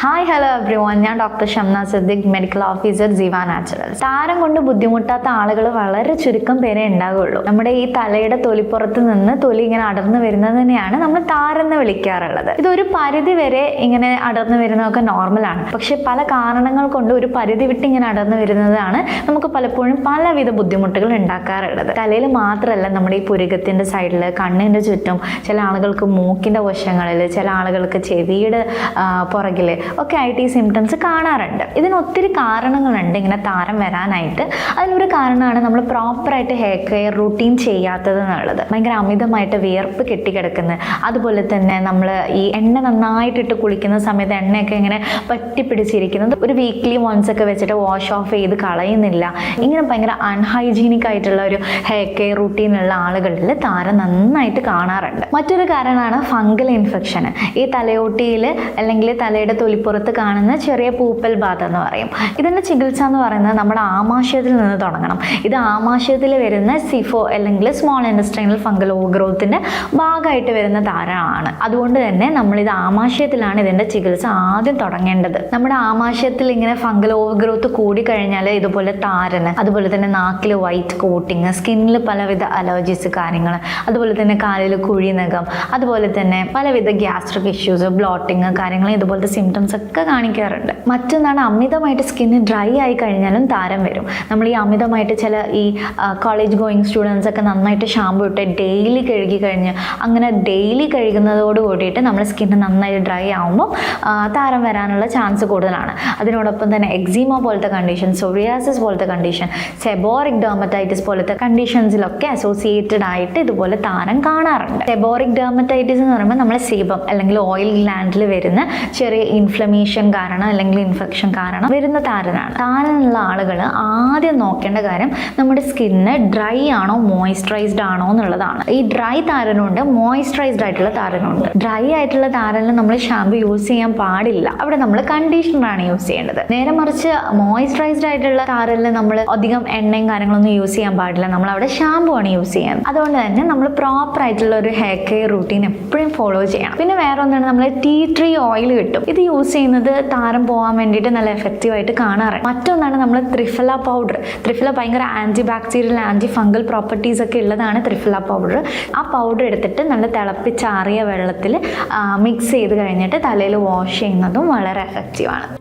Hi hello everyone ഞാൻ doctor Shamna Siddique medical officer Jeeva natural താരം കൊണ്ട് ബുദ്ധിമുട്ടാത്ത ആളുകൾ വളരെ ചുരുക്കം പേരെ ഉണ്ടാകുള്ളൂ നമ്മുടെ ഈ തലയുടെ തൊലിപ്പുറത്ത് നിന്ന് തൊലി ഇങ്ങനെ അടർന്നു വരുന്നത് തന്നെയാണ് നമ്മൾ താരെന്ന് വിളിക്കാറുള്ളത്. ഇതൊരു പരിധി വരെ ഇങ്ങനെ അടർന്നു വരുന്നതൊക്കെ നോർമലാണ് പക്ഷെ പല കാരണങ്ങൾ കൊണ്ട് ഒരു പരിധി വിട്ട് ഇങ്ങനെ അടർന്നു വരുന്നതാണ് നമുക്ക് പലപ്പോഴും പലവിധ ബുദ്ധിമുട്ടുകൾ ഉണ്ടാക്കാറുള്ളത്. തലയിൽ മാത്രമല്ല നമ്മുടെ ഈ പുരുകത്തിന്റെ സൈഡിൽ കണ്ണിന്റെ ചുറ്റും ചില ആളുകൾക്ക് മൂക്കിന്റെ വശങ്ങളിൽ ചില ആളുകൾക്ക് ചെവിയുടെ പുറകിൽ ഒക്കെ ആയിട്ട് ഈ സിംറ്റംസ് കാണാറുണ്ട്. ഇതിന് ഒത്തിരി കാരണങ്ങളുണ്ട് ഇങ്ങനെ താരം വരാനായിട്ട്. അതിലൊരു കാരണമാണ് നമ്മൾ പ്രോപ്പറായിട്ട് ഹെയർ കെയർ റൂട്ടീൻ ചെയ്യാത്തത് എന്നുള്ളത്. ഭയങ്കര അമിതമായിട്ട് വിയർപ്പ് കെട്ടിക്കിടക്കുന്നത് അതുപോലെ തന്നെ നമ്മൾ ഈ എണ്ണ നന്നായിട്ടിട്ട് കുളിക്കുന്ന സമയത്ത് എണ്ണയൊക്കെ ഇങ്ങനെ പറ്റി പിടിച്ചിരിക്കുന്നത് ഒരു വീക്ക്ലി വൺസ് ഒക്കെ വെച്ചിട്ട് വാഷ് ഓഫ് ചെയ്ത് കളയുന്നില്ല. ഇങ്ങനെ ഭയങ്കര അൺഹൈജീനിക് ആയിട്ടുള്ള ഒരു ഹെയർ കെയർ റൂട്ടീൻ ഉള്ള ആളുകളിൽ താരം നന്നായിട്ട് കാണാറുണ്ട്. മറ്റൊരു കാരണമാണ് ഫംഗൽ ഇൻഫെക്ഷൻ ഈ തലയോട്ടിയിൽ അല്ലെങ്കിൽ തലയുടെ തൊലിപ്പുറത്ത് കാണുന്ന ചെറിയ പൂപ്പൽ ബാധ എന്ന് പറയും. ഇതിന്റെ ചികിത്സ എന്ന് പറയുന്നത് നമ്മുടെ ആമാശയത്തിൽ നിന്ന് തുടങ്ങണം. ഇത് ആമാശയത്തിൽ വരുന്ന സിഫോ അല്ലെങ്കിൽ സ്മോൾ ഇൻഡസ്ട്രിയൽ ഫംഗൽ ഓവർഗ്രോത്തിന്റെ ഭാഗമായിട്ട് വരുന്ന താരമാണ് അതുകൊണ്ട് തന്നെ നമ്മൾ ഇത് ആമാശയത്തിലാണ് ഇതിന്റെ ചികിത്സ ആദ്യം തുടങ്ങേണ്ടത്. നമ്മുടെ ആമാശയത്തിൽ ഇങ്ങനെ ഫംഗൽ ഓവർഗ്രോത്ത് കൂടി കഴിഞ്ഞാൽ ഇതുപോലെ താരന് അതുപോലെ തന്നെ നാക്കിൽ വൈറ്റ് കോട്ടിങ് സ്കിന്നിൽ പലവിധ അലർജീസ് കാര്യങ്ങൾ അതുപോലെ തന്നെ കാലിൽ കുഴി നഖം അതുപോലെ തന്നെ പലവിധ ഗ്യാസ്ട്രിക് ഇഷ്യൂസ് ബ്ലോട്ടിങ് കാര്യങ്ങൾ ഇതുപോലത്തെ സിംറ്റംസ് ഒക്കെ കാണിക്കാറുണ്ട്. മറ്റൊന്നാണ് അമിതമായിട്ട് സ്കിന്ന് ഡ്രൈ ആയി കഴിഞ്ഞാലും താരം വരും. നമ്മൾ ഈ അമിതമായിട്ട് ചില ഈ കോളേജ് ഗോയിങ് സ്റ്റുഡൻസ് ഒക്കെ നന്നായിട്ട് ഷാമ്പു ഇട്ട് ഡെയിലി കഴുകി കഴിഞ്ഞ് അങ്ങനെ ഡെയിലി കഴുകുന്നതോട് കൂടിയിട്ട് നമ്മുടെ സ്കിന്ന് നന്നായിട്ട് ഡ്രൈ ആകുമ്പോൾ താരം വരാനുള്ള ചാൻസ് കൂടുതലാണ്. അതിനോടൊപ്പം തന്നെ എക്സീമ പോലത്തെ കണ്ടീഷൻ സൊറിയാസിസ് പോലത്തെ കണ്ടീഷൻ സെബോറിക് ഡെർമറ്റൈറ്റിസ് പോലത്തെ കണ്ടീഷൻസിലൊക്കെ അസോസിയേറ്റഡ് ആയിട്ട് ഇതുപോലെ താരം കാണാറുണ്ട്. സെബോറിക് ഡെർമറ്റൈറ്റിസ് എന്ന് പറയുമ്പോൾ നമ്മൾ സീബം അല്ലെങ്കിൽ ഓയിൽ ഗ്ലാൻഡിൽ വരുന്ന ചെറിയ ഇൻഫ്ലമേഷൻ കാരണം അല്ലെങ്കിൽ ഇൻഫെക്ഷൻ കാരണം വരുന്ന താരനാണ്. താരനുള്ള ആളുകൾ ആദ്യം നോക്കേണ്ട കാര്യം നമ്മുടെ സ്കിന്ന് ഡ്രൈ ആണോ മോയിസ്ചറൈസ്ഡ് ആണോ എന്നുള്ളതാണ്. ഈ ഡ്രൈ താരനുണ്ട് മോയിസ്ചറൈസ്ഡ് ആയിട്ടുള്ള താരനുണ്ട്. ഡ്രൈ ആയിട്ടുള്ള താരനിൽ നമ്മൾ ഷാമ്പു യൂസ് ചെയ്യാൻ പാടില്ല. അവിടെ നമ്മൾ കണ്ടീഷണറാണ് യൂസ് ചെയ്യേണ്ടത്. നേരെ മറിച്ച് മോയിസ്ചറൈസ്ഡ് ആയിട്ടുള്ള താരനിൽ നമ്മൾ അധികം എണ്ണയും കാര്യങ്ങളൊന്നും യൂസ് ചെയ്യാൻ പാടില്ല. നമ്മൾ അവിടെ ഷാമ്പു ആണ് യൂസ് ചെയ്യുന്നത്. അതുകൊണ്ട് തന്നെ നമ്മൾ പ്രോപ്പർ ആയിട്ടുള്ള ഒരു ഹെയർ കെയർ റൂട്ടീൻ എപ്പോഴും ഫോളോ ചെയ്യണം. പിന്നെ വേറെ ഒന്നാണ് നമ്മൾ ടീ ട്രീ ഓയിൽ കിട്ടും. ഇത് യൂസ് ചെയ്യുന്നത് താരം പോകാൻ വേണ്ടിയിട്ട് നല്ല എഫക്റ്റീവ് ആയിട്ട് കാണാറ്. മറ്റൊന്നാണ് നമ്മൾ ത്രിഫല പൗഡർ ത്രിഫല ഭയങ്കര anti bacterial anti fungal properties ഒക്കെ ഉള്ളതാണ് ത്രിഫല പൗഡർ ആ പൗഡർ എടുത്തിട്ട് നല്ല തിളപ്പിച്ചാറിയ വെള്ളത്തിൽ മിക്സ് ചെയ്ത് കഴിഞ്ഞിട്ട് തലയിൽ വാഷ് ചെയ്യുന്നതും വളരെ എഫക്റ്റീവാണ്